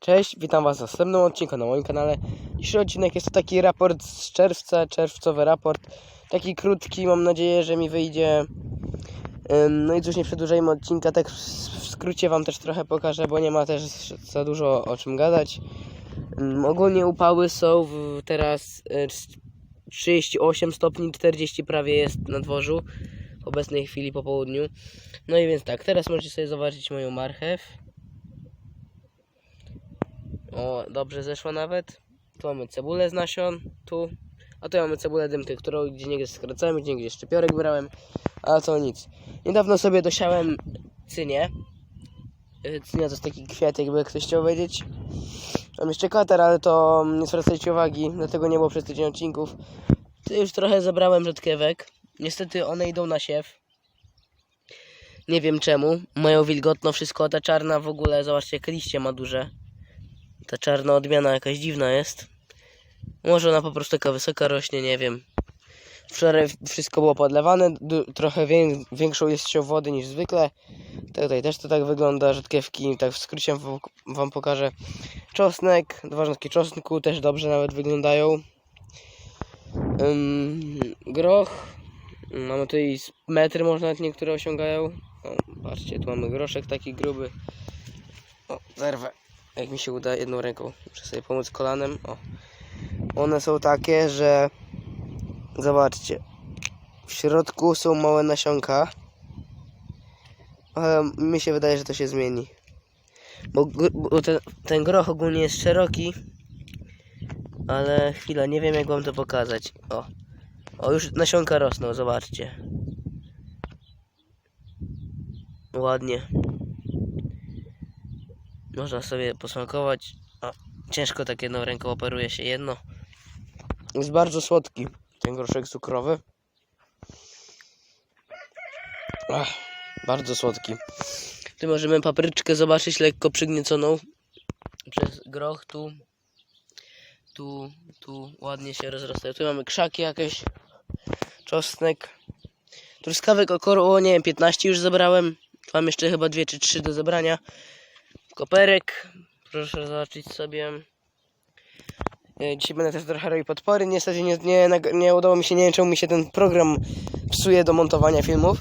Cześć, witam was w następnym odcinku na moim kanale. Dzisiejszy odcinek jest to taki raport z czerwca, czerwcowy raport. Taki krótki, mam nadzieję, że mi wyjdzie. No i cóż, nie przedłużajmy odcinka, tak w skrócie wam też trochę pokażę, bo nie ma też za dużo o czym gadać. Ogólnie upały są teraz e, 38 stopni, 40 prawie jest na dworzu w obecnej chwili po południu. No i więc tak, teraz możecie sobie zobaczyć moją marchew. O, dobrze zeszła nawet. Tu mamy cebulę z nasion, tu. A tu mamy cebulę dymkę, którą gdzie niegdzie skracałem, gdzie niegdzie szczypiorek brałem. A to nic. Niedawno sobie dosiałem cynię. Y, Cynia to jest taki kwiat, jakby ktoś chciał wiedzieć. Mam jeszcze katar, ale to nie zwracajcie uwagi, dlatego nie było przez tydzień odcinków. Tu już trochę zebrałem rzodkiewek. Niestety one idą na siew. Nie wiem czemu. Mają wilgotno wszystko, ta czarna w ogóle, zobaczcie jakie liście ma duże. Ta czarna odmiana jakaś dziwna jest. Może ona po prostu taka wysoka rośnie, nie wiem. Wczoraj wszystko było podlewane, trochę wię- większą ilością wody niż zwykle. Tutaj też to tak wygląda, rzodkiewki, tak w skrócie wam, pokażę. Czosnek, dwa rzodki czosnku też dobrze nawet wyglądają. Groch, mamy tutaj metry może nawet niektóre osiągają. O, patrzcie, tu mamy groszek taki gruby. O, zerwę. Jak mi się uda jedną ręką. Muszę sobie pomóc kolanem. O. One są takie, że zobaczcie. W środku są małe nasionka. Ale mi się wydaje, że to się zmieni. Bo, bo ten, ten groch ogólnie jest szeroki. Ale chwila, nie wiem jak wam to pokazać. O. O, już nasionka rosną, zobaczcie. Ładnie. Można sobie posmakować. O, ciężko tak jedną ręką operuje się jedno. Jest bardzo słodki ten groszek cukrowy. Ach, bardzo słodki. Tu możemy papryczkę zobaczyć lekko przygnieconą przez groch tu. Tu, tu ładnie się rozrastają. Tu mamy krzaki jakieś. Czosnek. Truskawek około, nie wiem, 15 już zebrałem. Mam jeszcze chyba dwie czy trzy do zebrania. Koperek. Proszę zobaczyć sobie. E, Dzisiaj będę też trochę robił podpory. Niestety nie, nie, nie udało mi się, nie wiem czemu mi się ten program psuje do montowania filmów.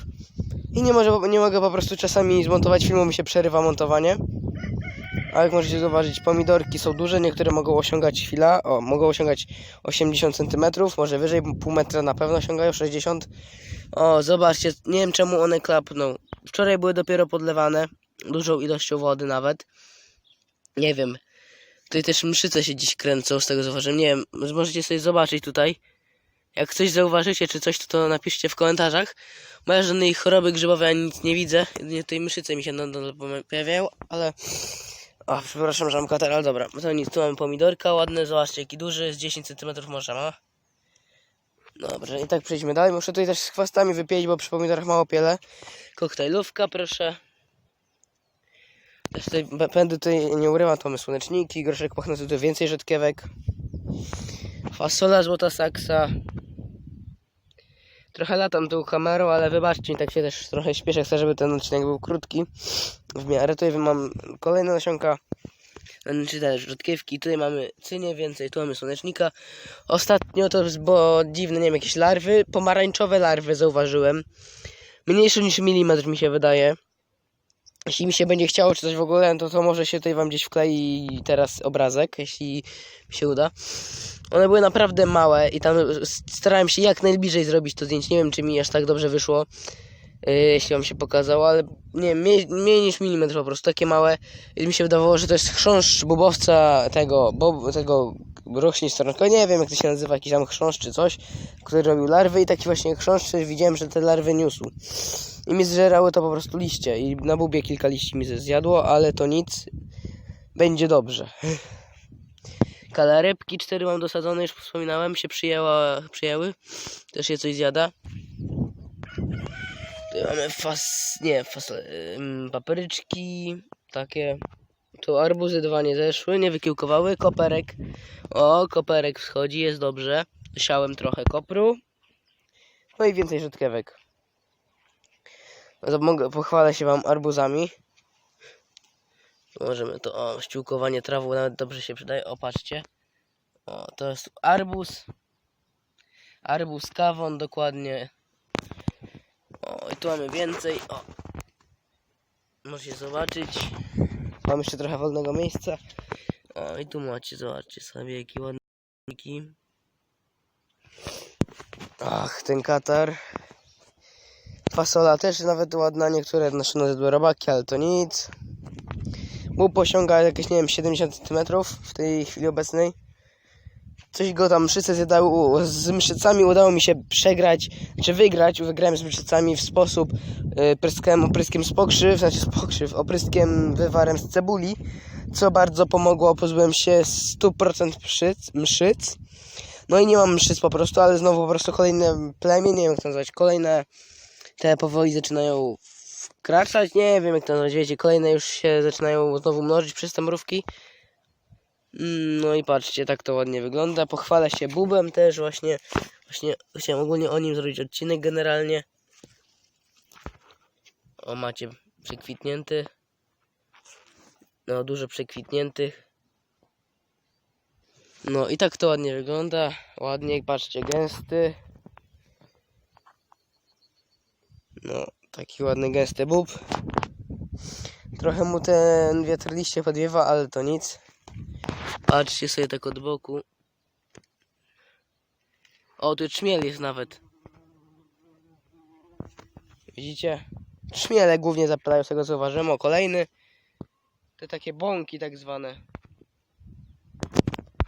I nie, może, nie mogę po prostu czasami zmontować filmu, mi się przerywa montowanie. A jak możecie zauważyć, pomidorki są duże, niektóre mogą osiągać chwila, o, mogą osiągać 80 cm, może wyżej, pół metra na pewno osiągają, 60 O, zobaczcie, nie wiem czemu one klapną. Wczoraj były dopiero podlewane, dużą ilością wody nawet. Nie wiem. Tutaj też mszyce się dziś kręcą, z tego zauważyłem. Nie wiem, możecie sobie zobaczyć tutaj. Jak coś zauważycie, czy coś, to, to napiszcie w komentarzach. Bo ja żadnej choroby grzybowej ani nic nie widzę. Jedynie tutaj mszyce mi się nadal pojawiają, ale... O, przepraszam, że mam katar, ale dobra. To nic, tu mamy pomidorka ładne, zobaczcie jaki duży, z 10 cm może ma. Dobrze, i tak przejdźmy dalej. Muszę tutaj też z chwastami wypieć, bo przy pomidorach mało piele. Koktajlówka, proszę. Tutaj b- pędy tutaj nie urywa, to mamy słoneczniki, groszek pachnący, tu więcej rzodkiewek. Fasola złota saksa. Trochę latam tą kamerą, ale wybaczcie tak się też trochę śpieszę, chcę, żeby ten odcinek był krótki. W miarę tutaj mam kolejne nasionka. Czy też rzodkiewki, tutaj mamy cynię więcej, tu mamy słonecznika. Ostatnio to bo dziwne, nie wiem, jakieś larwy, pomarańczowe larwy zauważyłem. Mniejsze niż milimetr mi się wydaje. Jeśli mi się będzie chciało czy coś w ogóle, to to może się tutaj wam gdzieś wklei teraz obrazek, jeśli mi się uda. One były naprawdę małe i tam starałem się jak najbliżej zrobić to zdjęcie. Nie wiem, czy mi aż tak dobrze wyszło, jeśli wam się pokazało, ale nie mniej, mniej niż milimetr po prostu, takie małe. I mi się wydawało, że to jest chrząszcz bubowca tego, bob, tego roślin stronko, nie wiem jak to się nazywa, jakiś tam chrząszcz czy coś, który robił larwy i taki właśnie chrząszcz widziałem, że te larwy niósł. I mi zżerały to po prostu liście i na bubie kilka liści mi zjadło, ale to nic. Będzie dobrze. Kalarepki cztery mam dosadzone, już wspominałem, się przyjęła, przyjęły. Też je coś zjada. Mamy fas... nie, fas... papryczki, takie. Tu arbuzy dwa nie zeszły, nie wykiełkowały. Koperek. O, koperek wschodzi, jest dobrze. Siałem trochę kopru. No i więcej rzodkiewek. No mogę, pochwalę się wam arbuzami. Możemy to, o, ściółkowanie trawą nawet dobrze się przydaje. O, patrzcie. O, to jest arbuz. Arbuz kawon dokładnie. Tu mamy więcej. O. Zobaczyć. Mam jeszcze trochę wolnego miejsca. O, i tu macie, zobaczcie sobie, jaki ładniki. Ach, ten katar. Fasola też nawet ładna, niektóre naszą zjadły robaki, ale to nic. Bób osiąga jakieś, nie wiem, 70 cm w tej chwili obecnej. Coś go tam mszyce zjadały. Z mszycami udało mi się przegrać, czy wygrać. Wygrałem z mszycami w sposób yy, pryskiem, opryskiem z pokrzyw, znaczy z pokrzyw, opryskiem wywarem z cebuli, co bardzo pomogło. Pozbyłem się 100% mszyc, mszyc. No i nie mam mszyc po prostu, ale znowu po prostu kolejne plemię, nie wiem jak to nazwać, kolejne te powoli zaczynają wkraczać, nie wiem jak to nazwać, wiecie, kolejne już się zaczynają znowu mnożyć przez te mrówki. Mm, No i patrzcie, tak to ładnie wygląda. Pochwalę się bubem też właśnie. Właśnie chciałem ogólnie o nim zrobić odcinek generalnie. O, macie przekwitnięty. No, dużo przekwitniętych. No i tak to ładnie wygląda. Ładnie, patrzcie, gęsty. No, taki ładny, gęsty bób. Trochę mu ten wiatr liście podwiewa, ale to nic. Patrzcie sobie tak od boku. O, tu trzmiel jest nawet. Widzicie? Trzmiele głównie zapalają, z tego zauważyłem. O, kolejny. Te takie bąki tak zwane.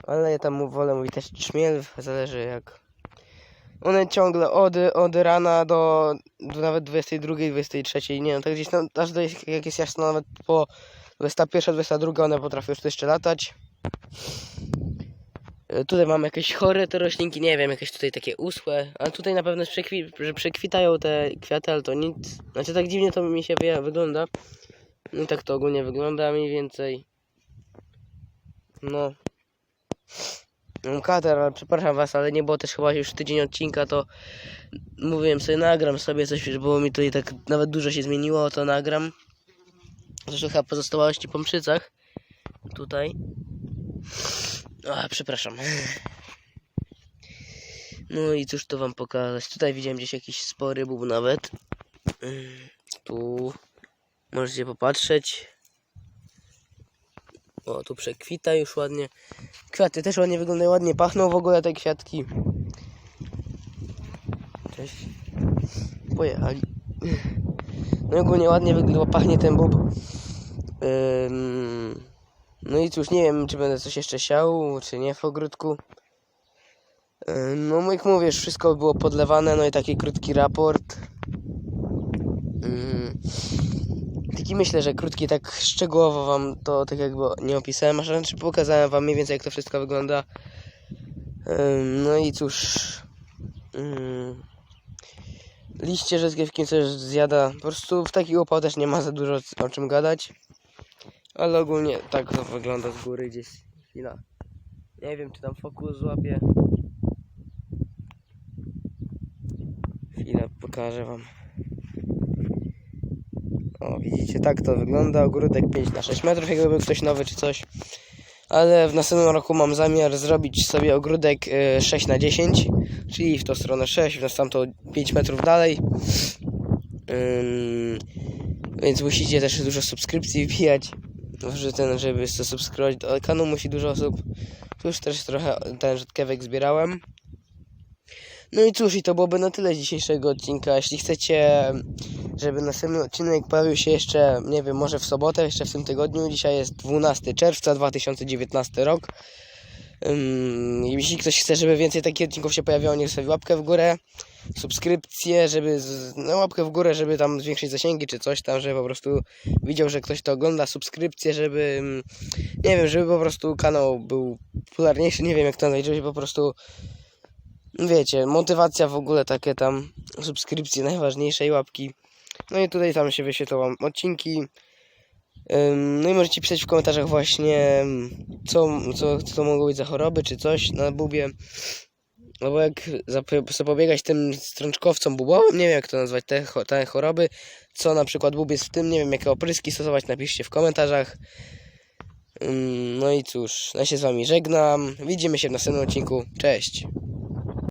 Ale ja tam wolę mówić też trzmiel, zależy jak. One ciągle od, od rana do, do nawet 22, 23, nie wiem, tak gdzieś tam, aż do, jak jest jasno, nawet po 21, 22 one potrafią już jeszcze latać. E, Tutaj mam jakieś chore te roślinki, nie wiem, jakieś tutaj takie uschłe, ale tutaj na pewno przekwi że przekwitają te kwiaty, ale to nic. Znaczy tak dziwnie to mi się wy- wygląda. No tak to ogólnie wygląda mniej więcej. No. Mam kater, ale przepraszam was, ale nie było też chyba już tydzień odcinka, to mówiłem sobie nagram sobie coś, bo mi tutaj tak nawet dużo się zmieniło, to nagram. Zresztą chyba pozostałości po mszycach. Tutaj. A, przepraszam. No i cóż to wam pokazać. Tutaj widziałem gdzieś jakiś spory bób nawet. Tu możecie popatrzeć. O, tu przekwita już ładnie. Kwiaty też ładnie wyglądają, ładnie pachną w ogóle te kwiatki. Cześć. Pojechali. No i ogólnie ładnie wygląda, pachnie ten bób. Ym, no i cóż, nie wiem, czy będę coś jeszcze siał, czy nie w ogródku. Ym, No, jak mówisz, wszystko było podlewane, no i taki krótki raport. Taki myślę, że krótki, tak szczegółowo wam to tak jakby nie opisałem, a znaczy pokazałem wam mniej więcej jak to wszystko wygląda. No i cóż. Liście rzezgiewki coś zjada. Po prostu w taki upał też nie ma za dużo o czym gadać. Ale ogólnie tak to wygląda z góry gdzieś. Chwila. Nie wiem czy tam fokus złapie. Chwilę pokażę wam. O, widzicie, tak to wygląda. Ogródek 5 na 6 metrów, jakby był ktoś nowy czy coś. Ale w następnym roku mam zamiar zrobić sobie ogródek y, 6 na 10 czyli w tą stronę 6, w tamto 5 metrów dalej. Więc musicie też dużo subskrypcji wbijać, że ten, żeby zasubskrybować do kanału musi dużo osób. Tu już też trochę ten rzodkiewek zbierałem. No i cóż, i to byłoby na tyle dzisiejszego odcinka. Jeśli chcecie, żeby następny odcinek pojawił się jeszcze, nie wiem, może w sobotę, jeszcze w tym tygodniu, dzisiaj jest 12 czerwca 2019 rok. Ym, jeśli ktoś chce, żeby więcej takich odcinków się pojawiało, niech sobie łapkę w górę, subskrypcję, żeby, z, no łapkę w górę, żeby tam zwiększyć zasięgi czy coś tam, żeby po prostu widział, że ktoś to ogląda, subskrypcję, żeby, nie wiem, żeby po prostu kanał był popularniejszy, nie wiem jak to nazwać, żeby po prostu, wiecie, motywacja w ogóle takie tam, subskrypcje najważniejsze i łapki. No i tutaj tam się wyświetlą odcinki. No i możecie pisać w komentarzach właśnie, co, co, co to mogą być za choroby, czy coś na bubie. No bo jak zapo- zapobiegać tym strączkowcom bubowym, nie wiem jak to nazwać, te, te choroby, co na przykład bub jest w tym, nie wiem jakie opryski stosować, napiszcie w komentarzach. No i cóż, ja się z wami żegnam. Widzimy się w następnym odcinku. Cześć.